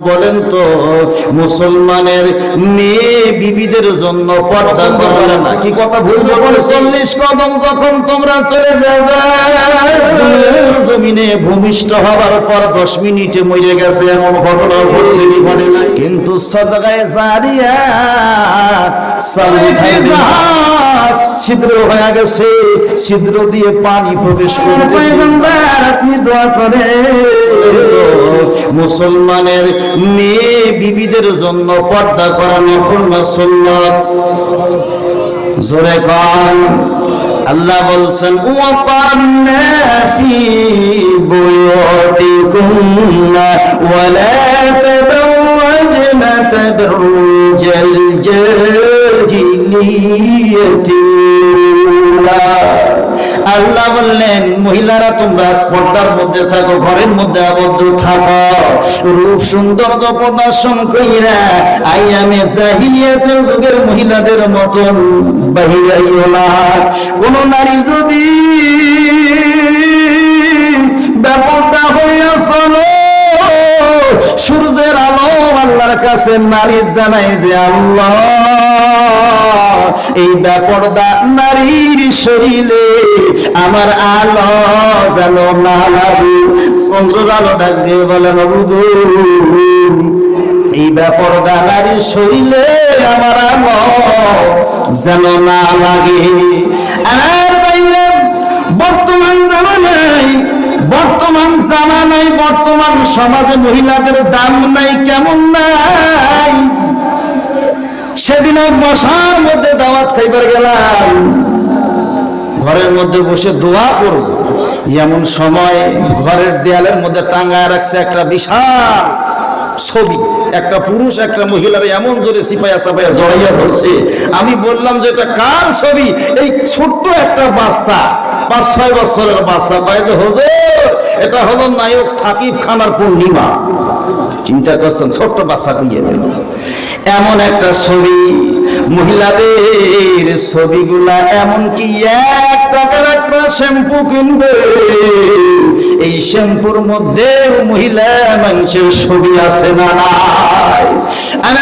বলেন তো মুসলমানের মেয়ে বিবিদের জন্য পর্দা করে না। কি কথা ভুল যখন চল্লিশ কদম যখন তোমরা চলে যাবে জমিনে ভূমিষ্ঠ হবার পর দশ মিনিটে মরে গেছে এমন ঘটনা ঘটছে ঘটে নাই? কিন্তু সদগায় জারিয়া জাহাজ ছিদ্র হয়ে গেছে ছিদ্র দিয়ে পানি প্রবেশ করতে আপনি দোয়া করে মুসলমানের মেয়ে বিবিদের জন্য পর্দা করানো খুলনা সুন্নত জোরে কন। আল্লাহ বলছেন তাবারুজাল জাহিলিয়াতি আল্লাহ বললেন, মহিলারা তোমরা পর্দার মধ্যে থাকো, ঘরের মধ্যে আবদ্ধ থাকো। রূপ সুন্দর প্রদর্শন কইরা আইয়ামে জাহিলিয়াতের যুগের মহিলাদের মতন বাহিরাইও না। কোন নারী যদি ব্যাপারটা হইয়া চলো সূর্যের আলো আল্লাহর কাছে নারী জানাই যে আল্লাহ, এই ব্যাপারটা নারীর শরীরে আমার আলো যেন না লাগু। চন্দ্রের আলো ডাক দিয়ে বলে বাবুদু এই ব্যাপারটা নারীর শরীরে আমার আলো যেন না লাগে। আর বাইরে বর্তমান জামানায় বর্তমান সমাজে মহিলাদের দাম নাই, কেমন নাই? সেদিন বসার মধ্যে দাওয়াত খাইবার গেলাম। ঘরের মধ্যে বসে দোয়া করব। এমন সময় ঘরের দেয়ালের মধ্যে টাঙ্গায় রাখছে একটা বিশাল ছবি। একটা পুরুষ, একটা মহিলার এমন জোরে সিপাইয়া সাপাইয়া জড়াইয়া ধরছে। আমি বললাম যে, এটা কার ছবি? এই ছোট্ট একটা বাচ্চা পাঁচ ছয় বছরের বাচ্চা পাই যে এটা হলো নায়ক সাকিব খানার পূর্ণিমা। চিন্তা করছেন, ছোট্ট বাচ্চা দেন। এমন একটা ছবি, মহিলাদের ছবিগুলা এমন কি এক টাকার একটা শ্যাম্পু কিনবে? এই শ্যাম্পুর মধ্যে মহিলা মানুষের ছবি আছে না আর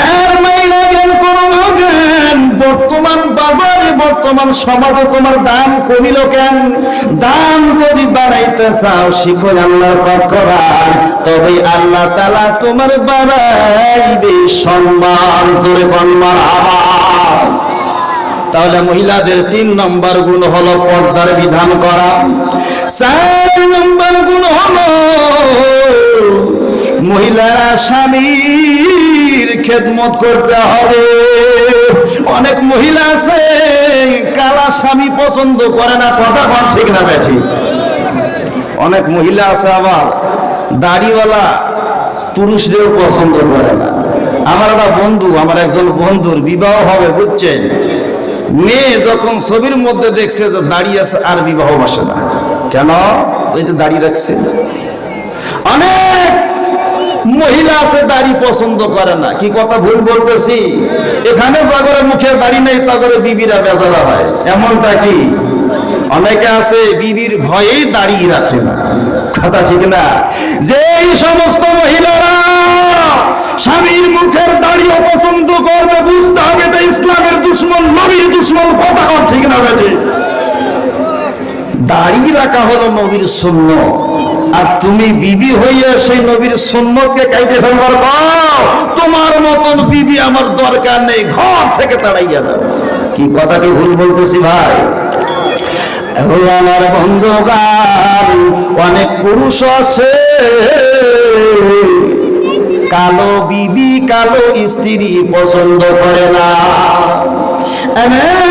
বর্তমান বাজারে, বর্তমান সমাজে, তোমার দাম কমিল কেন? দাম যদি বাড়াইতে চাও শিখো আল্লাহর পাক করার। তবে আল্লাহ তালা তোমার বাড়াইবে সম্মান। জোরে কন্যার আবার তাহলে মহিলাদের তিন নম্বর গুণ হলো পর্দার বিধান করা। চার নম্বর গুণ হলো মহিলারা স্বামীর খেদমত করতে হবে। অনেক মহিলা আছে, কালা স্বামী পছন্দ করে না, কথা কন ঠিক না, বেঠি। অনেক মহিলা আছে আবার, দাড়িওয়ালা পুরুষদেরও পছন্দ করে না। আমার একটা বন্ধু, আমার একজন বন্ধুর বিবাহ হবে, বুঝছেন? মেয়ে যখন ছবির মধ্যে দেখছে যে দাঁড়িয়ে আছে, আর বিবাহ বসে না। কেন? ওই যে দাঁড়িয়ে রাখছে। অনেক মহিলা আছে, দাড়ি পছন্দ করে না। কি কথা ভুল বলতেছি? এখানে জাগরে মুখে দাড়ি নেই, তাগরে বিবিরা বেজারা হয়। এমনটা কি? অনেকে আছে, বিবির ভয়েই দাঁড়িয়ে রাখে না। কথা ঠিক না? যে সমস্ত মহিলারা স্বামীর মুখের দাড়িও পছন্দ করবে, বুঝতে হবে এটা ইসলামের দুশ্মন, নবীর দুশ্মন, কথা ঠিক না বেটে দাড়ি রাখা হলো নবীর শূন্য আর তুমি বিবি হইয়া সেই নবীর সুন্নতকে কাইতে ফেলবার পাও, তোমার মতন বিবি আমার দরকার নেই, ঘর থেকে তাড়াইয়া দাও। কি কথা, কি ভুল বলতেছি ভাই? আমার বন্ধুগান অনেক পুরুষ আছে। কালো বিবি, কালো স্ত্রী পছন্দ করে না। আমার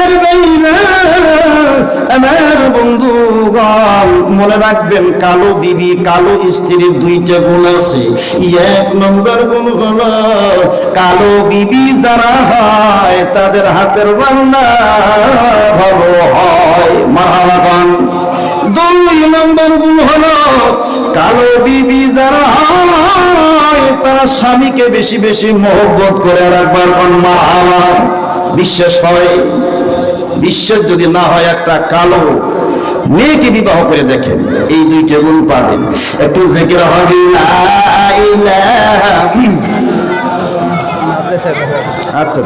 আমার বন্ধুগণ, মনে রাখবেন কালো বিবি, কালো স্ত্রীর দুইটা গুণ আছে। এক নম্বর গুণ হলো, কালো বিবি যারা হয়, তাদের হাতের রান্না ভালো হয়। মারালাগন দুই নম্বর গুণ হলো, কালো বিবি যারা হয়, তারা স্বামীকে বেশি বেশি মহব্বত করে রাখবার কন্যা আমার বিশ্বাস হয়। বিশ্বাস যদি না হয় একটা কালো মেয়েকে বিবাহ করে দেখেন। এই দুইটা গুণ পাবেন। একটু জেকের হবে আচ্ছা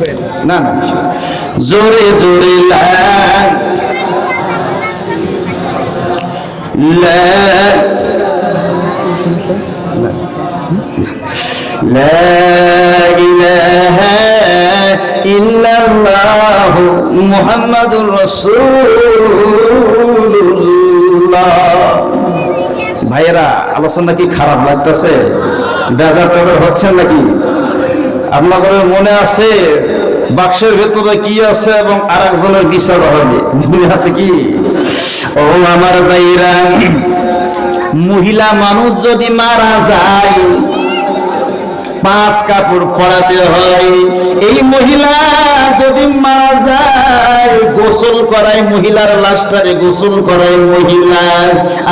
করেন না না জোরে জোরে লা لا إله إلا الله محمد رسول الله ভাইয়েরা আলোচনা কি খারাপ লাগতেছে বেজার টেজার হচ্ছে নাকি আপনাদের মনে আছে বাক্সের ভেতরে কি আছে এবং আর একজনের বিচার হবে মনে আছে কি ও আমার ভাইরা মহিলা মানুষ যদি মারা যায় পাঁচ কাপড় পরাতে হয়। এই মহিলা যদি মারা যায়, গোসল করায় মহিলার লাশটারে গোসল করায় মহিলা।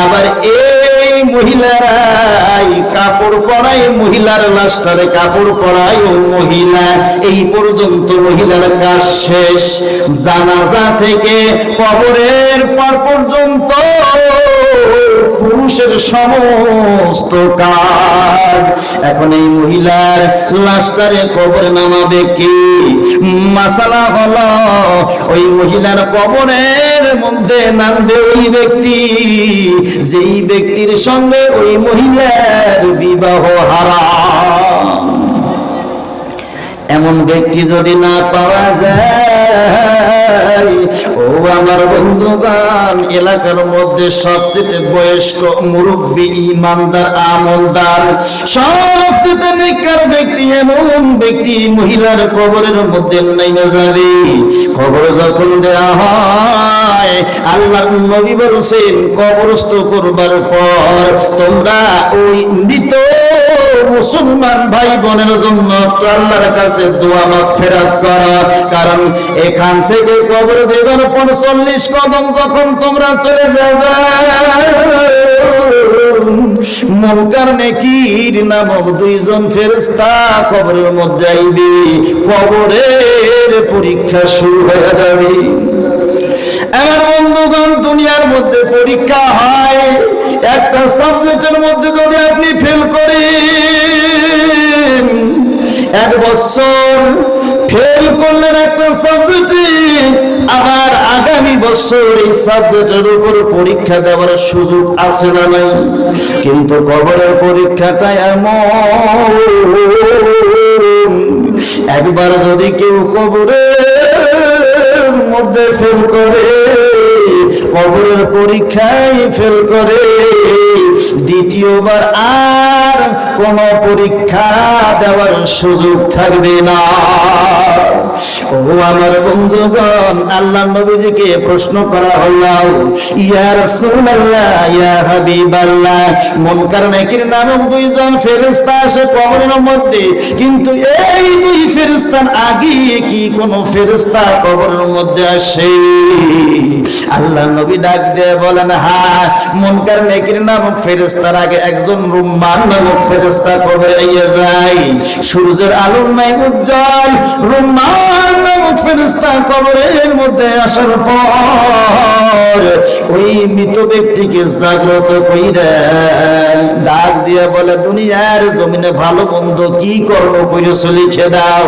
আবার এই মহিলারাই কাপড় পরায় মহিলার লাশটারে কাপড় পরায় ও মহিলা। এই পর্যন্ত মহিলার কাজ শেষ। জানাজা থেকে কবরের পর পর্যন্ত পুরুষের সমস্ত কাজ। এখন এই মহিলার লাশটারে কবরে নামাবে কি? মাসালা হলো, ওই মহিলার কবরের মধ্যে নামবে ওই ব্যক্তি। যেই ব্যক্তির সঙ্গে ওই মহিলার বিবাহ হারা এমন ব্যক্তি যদি না পাওয়া যায় ও আমার বন্ধুগান এলাকার মধ্যে সবচেয়ে বয়স্ক মুরব্বী, ইমানদার, আমলদার, সবচেয়ে নিকার ব্যক্তি, এমন ব্যক্তি মহিলার কবরের মধ্যে নেমে যাবে। কবর যখন দেওয়া হয় আল্লাহ নবী বলছেন, কবরস্থ করবার পর তোমরা ওই মৃত মুসলমান ভাই বোনের জন্য আল্লাহর কাছে দোয়া মাগফিরাত করো। কারণ এখান থেকে কবর দেবার পর চল্লিশ কদম যখন তোমরা চলে যাবে। নেকির নামক দুইজন ফেরেশতা কবরের মধ্যে আইবে। কবরের পরীক্ষা শুরু হয়ে যাবে। আমার বন্ধুগণ, দুনিয়ার মধ্যে পরীক্ষা হয়। একটা সাবজেক্টের মধ্যে যদি আপনি ফেল করেন, এক বছর ফেল করলেন একটা সাবজেক্টে আবার আগামী বছর এই সাবজেক্টের উপর পরীক্ষা দেওয়ার সুযোগ আছে না নাই? কিন্তু কবরের পরীক্ষাটা এমন। একবার যদি কেউ কবরের মধ্যে ফেল করে, কবরের পরীক্ষায় ফেল করে দ্বিতীয়বার আর কোন পরীক্ষা দেওয়ার সুযোগ থাকবে না। ও আমার বন্ধুগণ, আল্লাহ নবীজিকে প্রশ্ন করা হলো, ইয়া রাসূলুল্লাহ, ইয়া হাবিবাল্লাহ মুনকার নাকির নামক দুইজন ফেরেশতা আসে কবরের মধ্যে, কিন্তু এই দুই ফেরেশতার আগে কি কোন ফেরেশতা কবরের মধ্যে আসে? আল্লাহ নবী ডাক দিয়ে বলেন হ্যাঁ মুনকার নাকির নামক একজন রুম্মান নামক ইয়ে যায়। সূর্যের আলোর নাই উজ্জ্বল রুম্মান নামক কবরের মধ্যে আসার পর ওই মৃত ব্যক্তিকে জাগ্রত ডাক দিয়ে বলে, দুনিয়ার জমিনে ভালো মন্দ কি কর্ম করেছ লিখে দাও।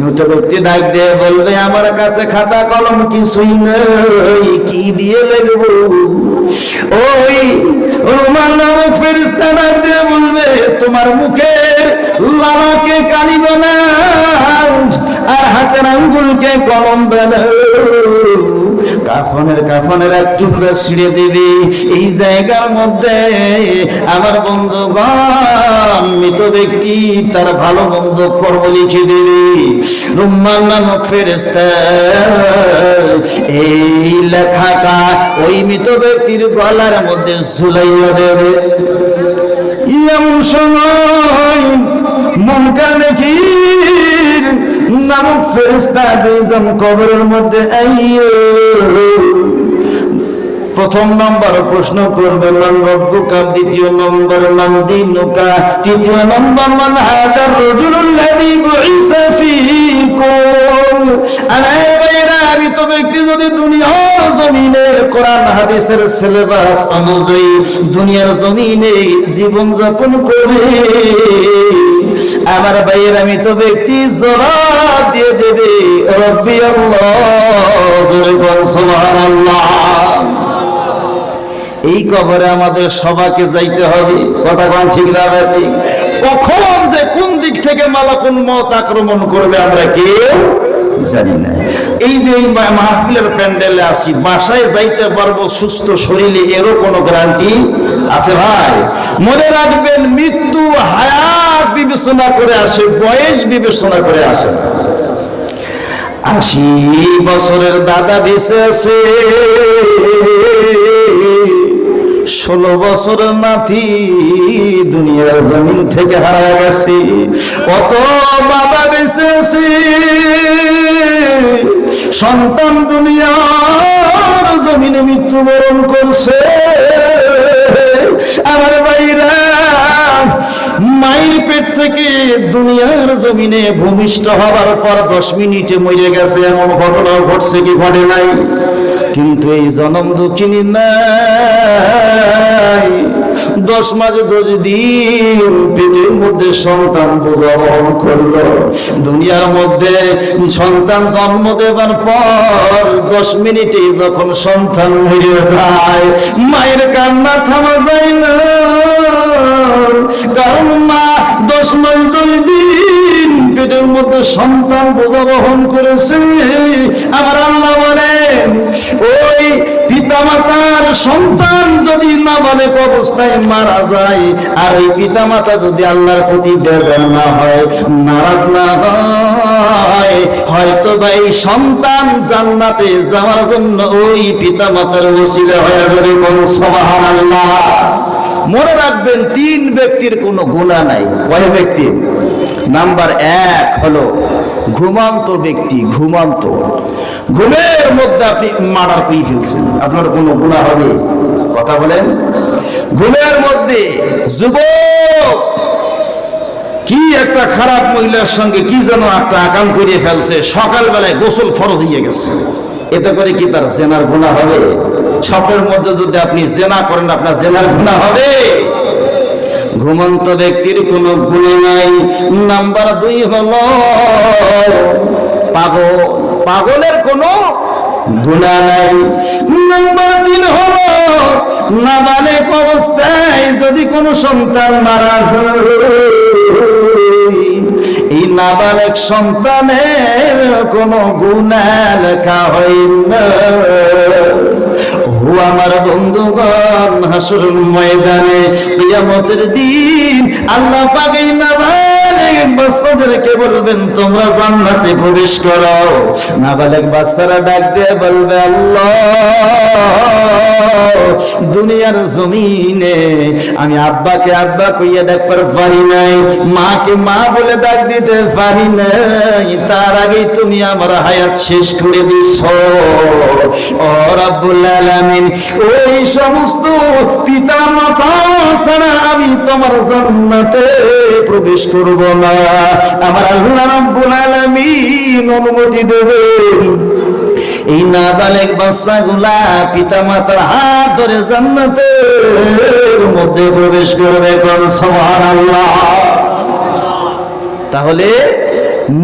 মৃত ব্যক্তি ডাক দিয়ে বলবে, আমার কাছে খাতা কলম কিছুই নেই, কি দিয়ে লিখব? ওই রুমাল নামক ফেরিস্তা ডাক দিয়ে বলবে, তোমার মুখের লালাকে কালি বানাও আর হাতের আঙ্গুলকে কলম বানাও। কাফনের কাফনের এক টুকরা ছিঁড়ে দিবি। এই জায়গার মধ্যে আমার বন্ধুগণ, মৃত ব্যক্তি, তার ভালো মন্দ কর্ম লিখে দিবি। রুম্মান নামক এই লেখাটা ওই মৃত ব্যক্তির গলার মধ্যে ঝুলাইয়া দেবে। এমন সময় মনকার নাকির নামক ফেরেস্তা দুইজন কবরের মধ্যে প্রথম নম্বর প্রশ্ন করবে, মান রব্বুকা? দ্বিতীয় নম্বর, মান দিনুকা? তৃতীয় নম্বর, মান হাদার রাজুলুল্লাযী বুইসা ফীকুম? আলাই বাইরা আমি তো ব্যক্তি যদি দুনিয়ার জমিনে কোরআন, হাদিসের সিলেবাস অনুযায়ী দুনিয়ার জমিনে জীবন যাপন করে আমার ভাইয়ের আমি তো ব্যক্তি জবাব দিয়ে দেবে। রব্বি আল্লাহ এই কবরে আমাদের সবাইকে যাইতে হবে। কথা কোন ঠিক না ঠিক কখন যে কোন দিক থেকে মালাকুল মত আক্রমণ করবে আমরা কেউ জানি না। এই যে এই মাহফিলের প্যান্ডেলে আসি বাসায় যাইতে পারব সুস্থ শরীরে, এরও কোনো গ্যারান্টি আছে ভাই? মনে রাখবেন, মৃত্যু হায়াত বিবেচনা করে আসে, বয়স বিবেচনা করে আসে আশি বছরের দাদা বেঁচে আছে। ষোলো বছর নাতি দুনিয়ার জমিন থেকে হারা গেছে। কত বাবা বেঁচে আছে। সন্তান দুনিয়ার জমিনে মৃত্যুবরণ করছে। আমার বাইরা মায়ের পেট থেকে দুনিয়ার জমিনে ভূমিষ্ঠ হবার পর দশ মিনিটে মরে গেছে, এমন ঘটনা ঘটছে কি ঘটে নাই? কিন্তু এই জনম দুঃখিনী নাই। দশ মাসে দশ দিন পেটের মধ্যে সন্তান বোঝা বহন করল। দুনিয়ার মধ্যে সন্তান জন্ম দেবার পর দশ মিনিটে যখন সন্তান হয়ে যায়, মায়ের কান্না থামা যায় না। কারণ মা দশ মাস দুই দিন, পেটের মধ্যে সন্তান বোঝা বহন করেছে। আমার আল্লাহ বলেন, ওই পিতা মাতার সন্তান যদি অবস্থায় মারা যায়, আর ওই পিতা মাতা যদি আল্লাহর প্রতি না হয়, নারাজ না হয়, হয়তো বা এই সন্তান জান্নাতে যাওয়ার জন্য ওই পিতা মাতার ওসিলা হয়ে যাবে কোন সুবহানাল্লাহ। মনে রাখবেন, তিন ব্যক্তির কোনো গুণা নাই। কয় ব্যক্তি? নাম্বার এক হলো ঘুমান্ত ব্যক্তি, ঘুমান্ত। ঘুমের মধ্যে আপনি মার্ডার করে ফেলছেন। আপনার কোনো গুণা হবে? কথা বলেন। ঘুমের মধ্যে যুবক, কি একটা খারাপ মহিলার সঙ্গে কি যেন একটা আকাম করিয়ে ফেলছে। সকালবেলায় গোসল ফরজ হয়ে গেছে। এতে করে কি তার জেনার গুণা হবে? স্বপ্নের মধ্যে যদি আপনি জেনা করেন, আপনার জেনার গুণা হবে। ঘুমন্ত ব্যক্তির কোনো গুণ নাই। নাম্বার দুই হল, পাগল। পাগলের কোনো গুণা নাই। নাম্বার তিন হল, নাবালেক অবস্থায় যদি কোনো সন্তান মারা এই নাবালক সন্তানের কোনো গুণা লেখা হয় না। ও আমার বন্ধুগণ হাসুর ময়দানে প্রিয়ামতের দিন আল্লাহ পাকেই নাবালক দুনিয়ার জমিনে আমি আব্বাকে আব্বা কইয়া ডাকবার পারি নাই, মাকে মা বলে ডাক দিতে পারি নাই, তার আগেই তুমি আমার হায়াত শেষ করে দিছ। ওই সমস্ত পিতা মাতা ছাড়া আমি তোমার জান্নাতে প্রবেশ করব না। আমার আল্লাহ আলামিন অনুমতি দেবেন এই পিতা মাতার হাত ধরে জান্নাতের মধ্যে প্রবেশ করবে কোন সুবহানাল্লাহ। তাহলে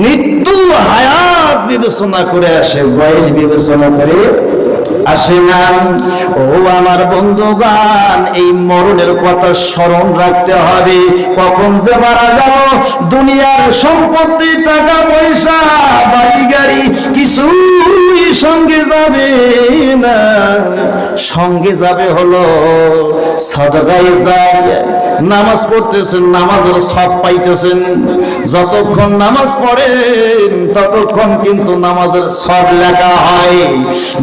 মৃত্যু হায়াত বিবেচনা করে আসে, বয়স বিবেচনা করে ও আমার বন্ধুগান এই মরণের কথা স্মরণ রাখতে হবে। কখন যে মারা যাব, দুনিয়ার সম্পত্তি, টাকা, পয়সা, বাড়ি, গাড়ি কিছুই সঙ্গে যাবে না। সঙ্গে যাবে হলো সদগায় যায়। নামাজ পড়তেছেন, নামাজের সব পাইতেছেন। যতক্ষণ নামাজ পড়েন, ততক্ষণ কিন্তু নামাজের সব লেখা হয়।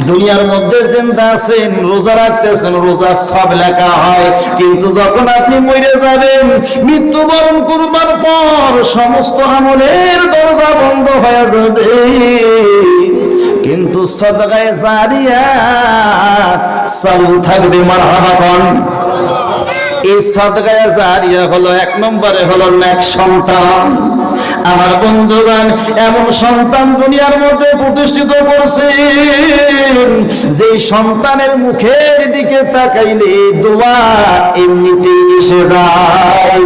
দুনিয়ার মধ্যে জিন্দা আছেন, রোজা রাখতেছেন রোজা সব লেখা হয়। কিন্তু যখন আপনি মরে যাবেন, মৃত্যুবরণ করবার পর সমস্ত আমলের দরজা বন্ধ হয়ে যাবে। কিন্তু সদগায় জারিয়া চালু থাকবে মারহাবা কন এই সদগায় জারিয়া হলো, এক নম্বরে হলো নেক সন্তান। আমার বন্ধুগণ, এমন সন্তান দুনিয়ার মধ্যে প্রতিষ্ঠিত করছে যে সন্তানের মুখের দিকে তাকাইলে দোয়া এমনিতেই এসে যায়।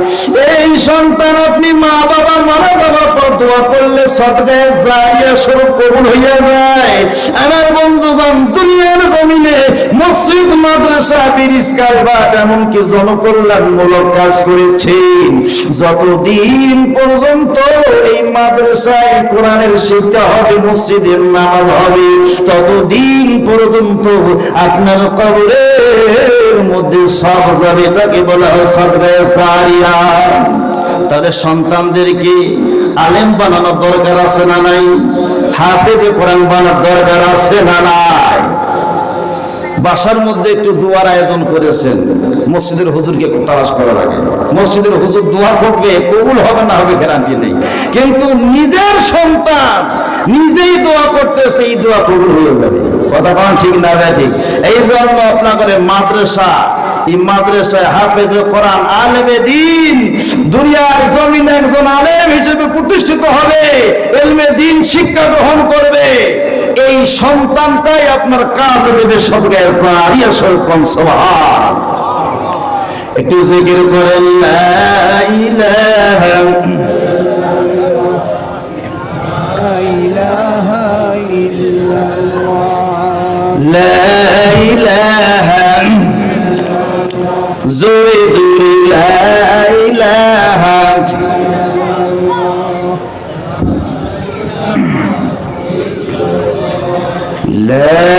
এই সন্তান আপনি মা বাবা মারা যাবার পর দোয়া করলে সদগায় জারিয়া স্বরূপ কবুল হইয়া যায়। আমার বন্ধুগণ, দুনিয়ার জমিনে মসজিদ, মাদ্রাসা, ব্রিজ কারবার এমনকি জনকল্যাণমূলক কাজ করেছেন। যতদিন পর্যন্ত এই মাদ্রাসায় কোরআনের শিক্ষা হবে, মসজিদের নামাজ হবে, ততদিন পর্যন্ত আপনার কবরের মধ্যে সব যাবে তাকে বলা হয় সারিয়া। তাহলে সন্তানদেরকে আলেম বানানোর দরকার আছে না নাই? কোরআন দরকার আছে না নাই? বাসার মধ্যে একটু দোয়ার আয়োজন করেছেন। মসজিদের হুজুরকে তালাশ করা লাগে মসজিদের হুজুর দোয়া করবে, কবুল হবে না হবে গ্যারান্টি নেই। কিন্তু নিজের সন্তান নিজেই দোয়া করতেছে এই দোয়া কবুল হয়ে যাবে। কথা কোন ঠিক না ভাই, ঠিক। এই জন্য আপনাদের মাদ্রাসা, এই মাদ্রাসায় হাফেজে কোরআন আলেমে দিন, দুনিয়ার একজন আলেম হিসেবে প্রতিষ্ঠিত হবে শিক্ষা গ্রহণ করবে। এই সন্তানটাই আপনার কাজ দেবে সদগায় জারিয়া একটু জিকির করেন ইলাহা لا إله زوري زوري لا إله لا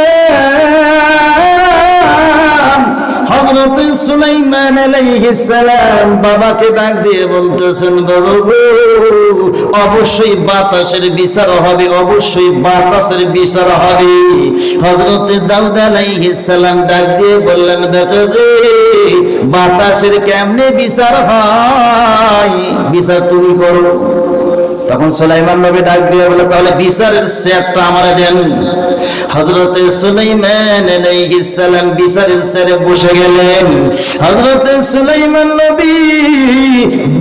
বাবাকে ডাক দিয়ে বলতেছেন অবশ্যই বাতাসের বিচার হবে, অবশ্যই বাতাসের বিচার হবে। হযরত দাউদ আলাইহিস সালাম ডাক দিয়ে বললেন, বেটা রে, বাতাসের কেমনে বিচার হয়? বিচার তুমি করো। তখন সুলাইমান নবী ডাক দিয়ে বলে, তাহলে বিচারের সেটটা আমারে দেন। হযরত সুলাইমান সালাম বিচারের সেরে বসে গেলেন। হযরত সুলাইমান নবী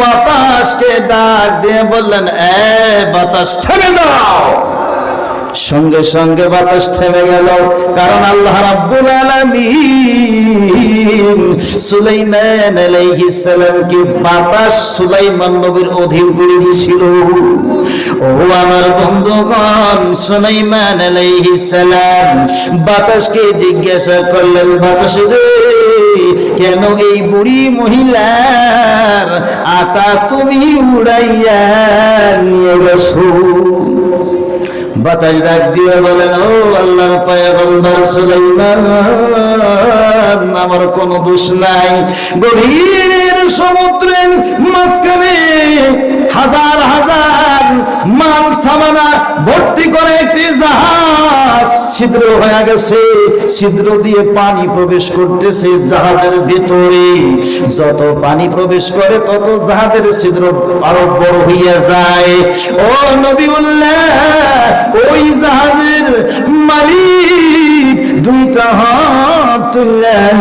বাতাসকে ডাক দিয়ে বললেন, এ বাতাস থেমে যাও। সঙ্গে সঙ্গে বাতাস থেমে গেল। কারণ আল্লাহ রাব্বুল আলামিন সুলাইমান আলাইহিস সালামকে বাতাস সুলাইমান নবীর অধীন করে দিয়েছিল। ও আমার বন্ধুগণ, সুলাইমান আলাইহিস সালাম, বাতাসকে জিজ্ঞাসা করলেন, বাতাস রে, কেন এই বুড়ি মহিলার আটা তুমি উড়াইয়া নিয়ে গেছো? বাতাস ডাক দিয়ে বলেন, ও আল্লাহর পায়গম্বর সুলাইমান, আমার কোনো দোষ নাই। গভীর সমুদ্রের মাঝখানে হাজার হাজার মাল সামানা ভর্তি করে একটি জাহাজ ছিদ্র হয়ে গেছে। ছিদ্র দিয়ে পানি প্রবেশ করতেছে জাহাজের ভিতরে। যত পানি প্রবেশ করে, তত জাহাজের ছিদ্র আরও বড় হইয়া যায়। ও নবীউল্লাহ, ওই জাহাজের মালিক, দুইটা হাত তুললেন।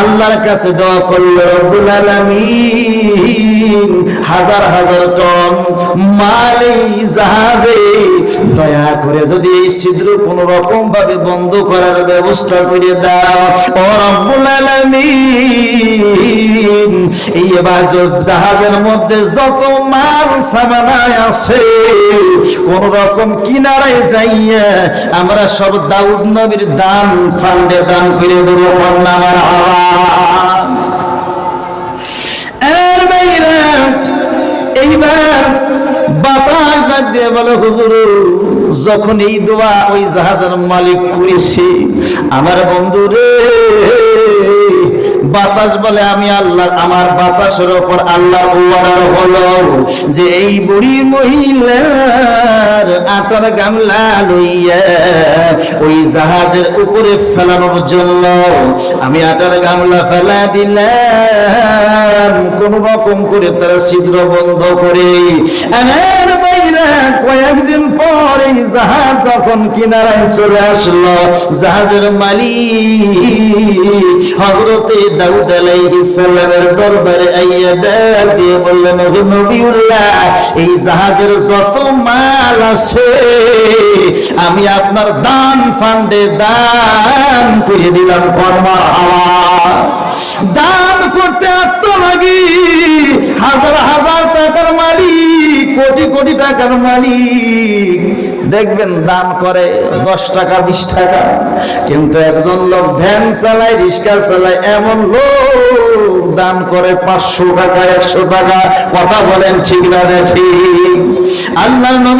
আল্লাহর কাছে দোয়া করল রব্বুল আলামিন, হাজার হাজার টন মাল জাহাজে দয়া করে যদি এই ছিদ্র কোন রকম ভাবে বন্ধ করার ব্যবস্থা করে দাও। এই জাহাজের মধ্যে যত মাল সামানায় আছে, কোন রকম কিনারায় যাইয়া আমরা সব দাউদ নবীর দান, ফান্ডে দান করে দেবো আমার হাওয়া। ডাক দিয়ে বলে, হুজুর, যখন এই দোয়া ওই জাহাজের মালিক করেছে, আমার বন্ধু রে, বাতাস বলে, আমি আল্লাহ, আমার বাতাসের ওপর আল্লাহ অর্ডার হলো যে এই বুড়ি মহিলার আটার গামলা লইয়া ওই জাহাজের উপরে ফেলানোর জন্য আমি আটার গামলা ফেলা দিলাম। কোন রকম করে তারা ছিদ্র বন্ধ করে আমার কয়েকদিন পর জাহাজ যখন কিনারায় চলে আসলো, জাহাজের মালিক হজরতে দাউদ আলাইহিস সালামের দরবারে আইয়া ডাক বললেন ওগো নবিউল্লাহ, এই জাহাজের যত মাল আছে, আমি আপনার দান ফান্ডে দান করে দিলাম কর্মা দান করতে আত্মলাগি হাজার হাজার টাকার মালিক, কোটি কোটি টাকার মালিক। দেখবেন দান করে দশ টাকা, বিশ টাকা। কিন্তু একজন লোক ভ্যান চালায়, রিক্সা চালায়, এমন লোক দান করে পাঁচশো টাকা, একশো টাকা। কথা বলেন ঠিক না ঠিক। আল্লাহ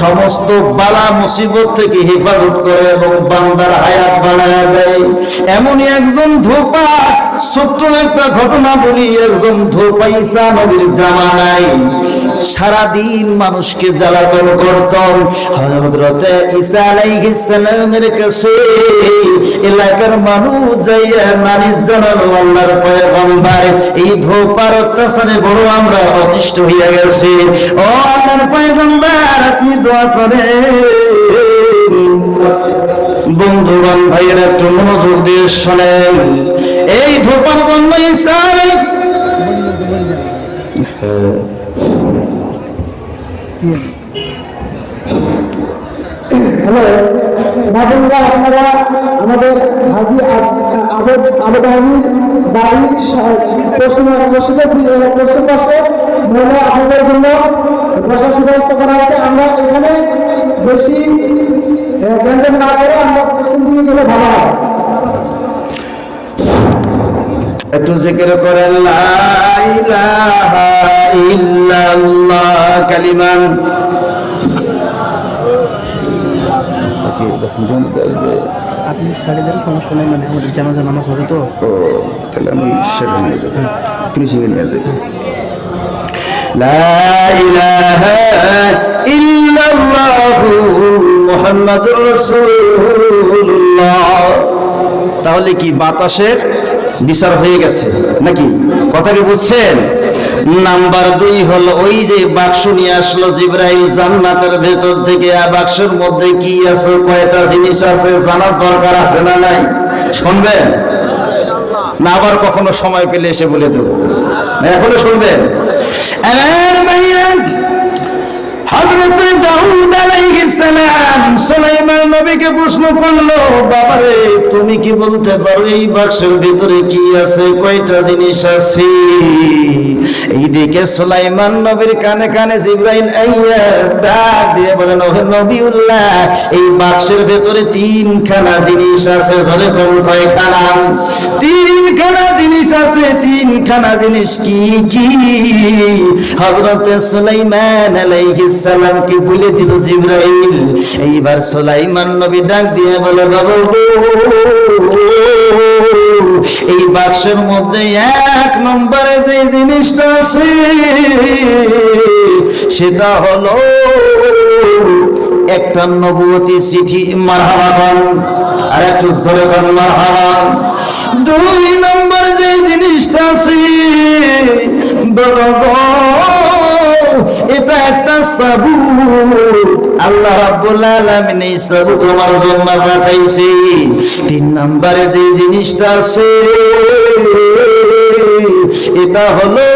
সমস্ত বালা মুসিবত থেকে হেফাজত করে এবং বান্দার হায়াত বাড়ায়া দেয়। এমনই একজন ধোপা ছোট্ট একটা ঘটনা বলি, একজন ধোপা ঈসা নবীর জামানায় সারাদিন মানুষকে জ্বালাতন করতেন। হযরতে ঈসা আলাইহিস সালামের কাছে এলাকার মানুষ যাইয়া নালিশ জানালো, আল্লাহর পয়গম্বর, এই ধোপার অত্যাচারে বড় আমরা অতিষ্ঠ হইয়া গেছি। ও আল্লাহর পয়গম্বর, আপনি দোয়া করেন বন্ধুগণ ভাইয়ের একটু মনোযোগ দিয়ে শোনেন এই ধোপার জন্য আপনারা আমাদের হাজি আবেদ হাজির বাড়ির পশ্চিম পশ্চিমে পশ্চিম পাশে মহিলা আপনাদের জন্য বসার সুব্যবস্থা করা হয়েছে আমরা এখানে বেশি গ্যাঞ্জাম না করে আমরা পশ্চিম দিকে গেলে ভালো হয়। একটু জিকির করেন লা ইলাহা ইল্লাল্লাহ কালিমান। আপনি ছাড়ে দেন সমস্যা নেই মানে আমাদের জানাজা নামাজ হবে তো। তাহলে আমি সেখানে ফিনিশিংয়ে নিয়ে যাই। লা ইলাহা ইল্লাল্লাহু মুহাম্মাদুর রাসূলুল্লাহ। তাহলে কি বাতাসের বিচার হয়ে গেছে নাকি? কথা কি বুঝছেন? নাম্বার দুই হলো, ওই যে বাক্স নিয়ে আসলো জিব্রাইল, জান্নাতের ভেতর থেকে আর বাক্সের মধ্যে কি আছে? কয়টা জিনিস আছে? জানার দরকার আছে না নাই? শুনবে না আবার কখনো সময় পেলে এসে বলে দেবো। এখনও শুনবেন? বাক্সের ভিতরে তিনখানা জিনিস আছে জলে কোন কয়খানা? তিনখানা জিনিস আছে, তিনখানা জিনিস কি কি? হযরতে সুলাইমান সালাম কি বলে দিল জিব্রাইল, এইবার সুলাইমান নবী ডাক দিয়ে বলে, বাবা, এই বাক্সের মধ্যে এক নম্বরে যে জিনিসটা আছে, সেটা হলো একটা নবুয়তি চিঠি, মারহাবা খান আর একটু জোরে খান মারহাবা। দুই নম্বর যে জিনিসটা আছে বড় একটা সাবু আল্লাহ রাব্বুল আলামিন এই সাবু তোমার জন্য পাঠাইছে। তিন নম্বরে যে জিনিসটা আছে এটা হলো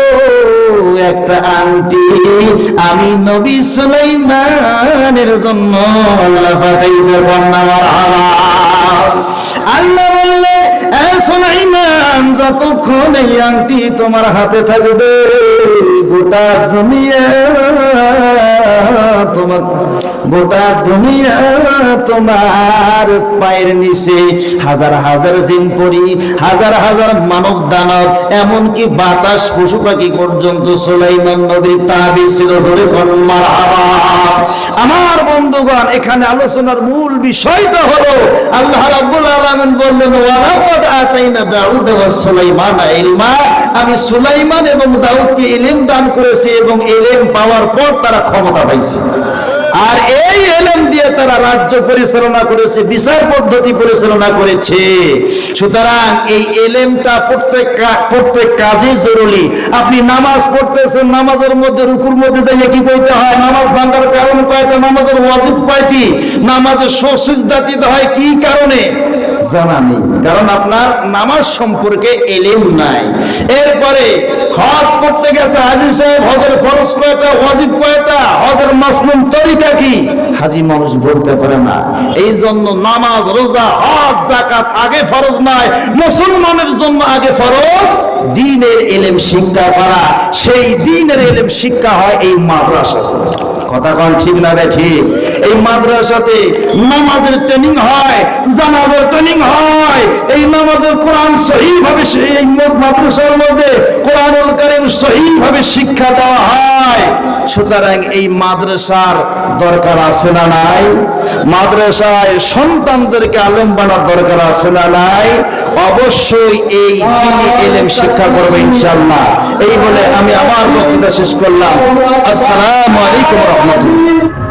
একটা আংটি। আমি নবী সুলাইমানের জন্য আল্লাহ পাঠাইছে, বন্যা আল্লাহ বললে, "এ সুলাইমান, যতক্ষণ এই আংটি তোমার হাতে থাকবে গোটা তোমার গোটা দুনিয়া তোমার পায়ের নিচে হাজার হাজার জিন পরি, হাজার হাজার মানব দানব, এমনকি বাতাস পশু পাখি পর্যন্ত সুলাইমান নবীর তাবি ছিল জোরে কোন, মারহাবা। আমার বন্ধুগণ, এখানে আলোচনার মূল বিষয়টা হলো, আল্লাহ রাব্বুল আলামিন বললেন, ওয়ালাকাদ আতাইনা দাউদ ওয়া সুলাইমানা ইলমা। আমি সুলাইমান এবং দাউদকে ইলম দান করেছি এবং ইলম পাওয়ার পর তারা ক্ষমতা পাইছে। আর এই এলেম দিয়ে তারা রাজ্য পরিচালনা করেছে, বিচার পদ্ধতি পরিচালনা করেছে। সুতরাং এই এলেমটা প্রত্যেক কাজে জরুরি। আপনি নামাজ পড়তেছেন, নামাজের মধ্যে রুকুর মধ্যে যাইয়ে কি কইতে হয়? নামাজ ভাঙার কারণ কয়টা? নামাজের ওয়াজিব কয়টি? নামাজের সসিজদা দিতে হয় কি কারণে? জানা নেই। কারণ আপনার নামাজ সম্পর্কে এলেম নাই। এরপরে হজ করতে গেছে হাজি সাহেব, হজের ফরজ কয়টা, ওয়াজিব কয়টা, হজের মাসনুম তরিকা কি? হাজি মানুষ বলতে পারে না। এই জন্য নামাজ, রোজা, হজ জাকাত আগে ফরজ নয় মুসলমানের জন্য আগে ফরজ দিনের এলেম শিক্ষা করা। সেই দিনের এলেম শিক্ষা হয় এই মাদ্রাসাতে। কথা ঠিক না ঠিক? এই মাদ্রাসাতে নামাজের ট্রেনিং হয়, জানাজের ট্রেনিং হয়। এই নামাজের কোরআন সহিভাবে এই মাদ্রাসার মধ্যে কোরআনুল কারীম সহিভাবে শিক্ষা দেওয়া হয়। সুতরাং এই মাদ্রাসার দরকার আছে না নাই? মাদ্রাসায় সন্তানদেরকে আলেম বানার দরকার আছে না নাই? অবশ্যই এই এলেম শিক্ষা করবে ইনশাআল্লাহ। এই বলে আমি আমার বক্তৃতা শেষ করলাম। আসসালামু আলাইকুম Amen.